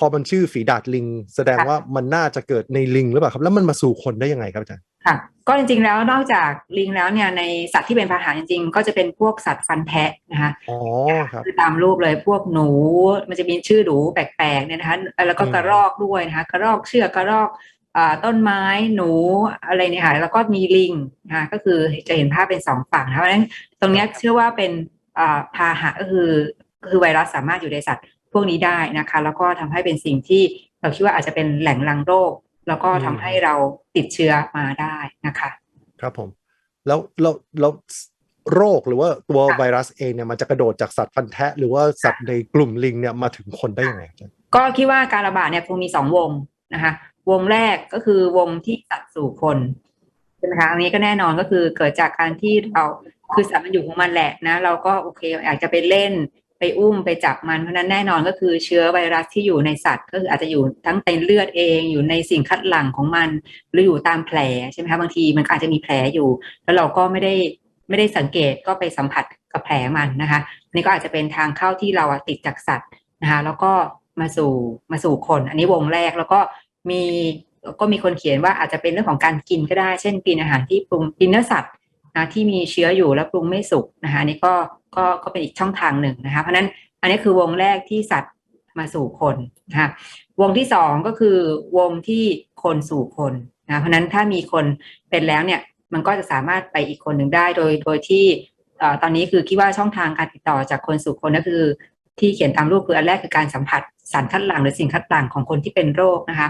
พอมันชื่อฝีดาดลิง แสดงว่ามันน่าจะเกิดในลิงหรือเปล่าครับ แล้วมันมาสู่คนได้ยังไงครับอาจารย์ค่ะก็จริงๆแล้วนอกจากลิงแล้วเนี่ยในสัตว์ที่เป็นพาหะจริงๆ ก็จะเป็นพวกสัตว์ฟันแทะนะคะอ๋อครับคือตามรูปเลยพวกหนูมันจะมีชื่อหนูแปลกๆเนี่ยนะคะแล้วก็อืมกระรอกด้วยนะคะกระรอกเชือกกระรอกอ่าต้นไม้หนูอะไรเนี่ยค่ะแล้วก็มีลิงนะคะก็คือจะเห็นภาพเป็นสองฝั่งนะคะเพราะฉะนั้นตรงเนี้ยเชื่อว่าเป็นอ่าพาหะก็คือก็คือไวรัสสามารถอยู่ในสัตว์ พวกนี้ได้นะคะ แล้วก็ทำให้เป็นสิ่งที่เราคิดว่าอาจจะเป็นแหล่งรังโรค แล้วก็ทำให้เราติดเชื้อมาได้นะคะ ครับผม แล้วแล้วแล้วโรคหรือว่าตัวค่ะไวรัสเองเนี่ยมันจะกระโดดจากสัตว์ฟันแทะหรือว่าสัตว์ในกลุ่มลิงเนี่ยมาถึงคนได้ยังไงอาจารย์ก็คิดว่าการระบาดเนี่ยคงมีสองวงนะคะวงแรกก็คือวงที่สัตว์สู่คนใช่ไหมคะอันนี้ก็แน่นอนก็คือเกิดจากการที่เราคือสัตว์มันอยู่ของมันแหละนะ เราก็โอเคอยากจะไปเล่น ไปอุ้มไปจับมันเพราะนั้นแน่นอนก็คือเชื้อไวรัสที่อยู่ในสัตว์ ก็คืออาจจะอยู่ทั้งในเลือดเอง อยู่ในสิ่งคัดหลั่งของมัน หรืออยู่ตามแผลใช่ไหมคะบางทีมันอาจจะมีแผลอยู่ แล้วเราก็ไม่ได้ไม่ได้สังเกตก็ไปสัมผัสกับแผลมันนะคะนี่ก็อาจจะเป็นทางเข้าที่เราติดจากสัตว์นะคะแล้วก็มาสู่มาสู่คน อันนี้วงแรกแล้วก็มีก็มีคนเขียนว่าอาจจะเป็นเรื่องของการกินก็ได้ เช่นกินอาหารที่ปรุงกินเนื้อสัตว์นะที่มีเชื้ออยู่แล้วปรุงไม่สุกนะคะนนี้ก็ ก็ก็เป็นอีกช่องทางหนึ่งนะคะ เพราะนั้นอันนี้คือวงแรกที่สัตว์มาสู่คนนะคะวงที่สองก็คือวงที่คนสู่คนนะเพราะนั้นถ้ามีคนเป็นแล้วเนี่ยมันก็จะสามารถไปอีกคนหนึ่งได้โดยโดยที่ตอนนี้คือคิดว่าช่องทางการติดต่อจากคนสู่คนก็คือ ที่เขียนตามรูปคืออันแรกคือการสัมผัสสารคัดหลั่งหรือสิ่งคัดหลั่งของคนที่เป็นโรคนะคะ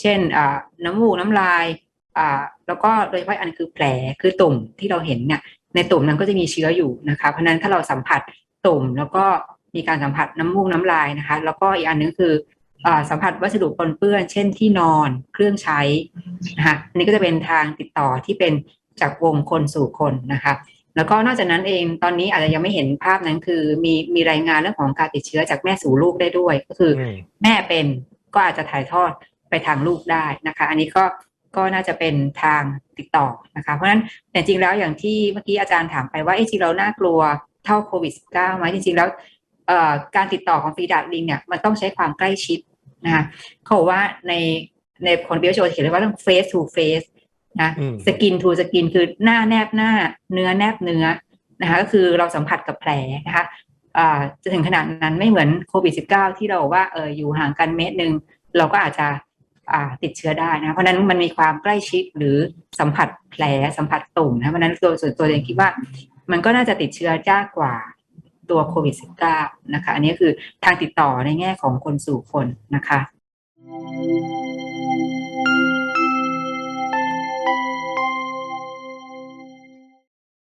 เช่นน้ำมูกน้ำลายอ่าแล้วก็โดยเฉพาะอันคือแผลคือตุ่มที่เราเห็นเนี่ย ในตุ่มนั้นก็จะมีเชื้ออยู่นะคะ เพราะฉะนั้นถ้าเราสัมผัสตุ่มแล้วก็มีการสัมผัสน้ำมูกน้ำลายนะคะ แล้วก็อีกอันนึงคืออ่าสัมผัสวัสดุปนเปื้อน เช่นที่นอนเครื่องใช้นะคะอันนี้ก็จะเป็นทางติดต่อที่เป็นจากวงคนสู่คนนะคะ แล้วก็นอกจากนั้นเองตอนนี้อาจจะยังไม่เห็นภาพนั้นคือ มีมีรายงานเรื่องของการติดเชื้อจากแม่สู่ลูกได้ด้วย ก็คืออมแม่เป็นก็อาจจะถ่ายทอดไปทางลูกได้นะคะ อันนี้ก็ ก็น่าจะเป็นทางติดต่อนะคะ เพราะฉะนั้นแต่จริงแล้วอย่างที่เมื่อกี้อาจารย์ถามไปว่าเอ๊ะจริงเราน่ากลัวเท่าโควิด -19 ไหมจริงๆแล้วเอ่อการติดต่อของฟีดาดลิงเนี่ยมันต้องใช้ความใกล้ชิดนะคะเขาบอกว่าในในคนเบียโชเขียนเลยว่าต้อง face to face นะอืมสกินทูสกินคือหน้าแนบหน้าเนื้อแนบเนื้อนะคะก็คือเราสัมผัสกับแผลนะคะอ่าจะถึงขนาดนั้นไม่เหมือนโควิด -19 ที่เราบอกว่าเอออยู่ห่างกันเมตรหนึ่งเราก็อาจจะอ่า ติดเชื้อได้นะเพราะนั้นมันมีความใกล้ชิดหรือสัมผัสแผลสัมผัสตุ่มนะเพราะฉะนั้นตัวส่วนตัวเองคิดว่า มันก็น่าจะติดเชื้อยากกว่าตัวโควิด -19 นะคะ อันนี้คือทางติดต่อในแง่ของคนสู่คนนะคะ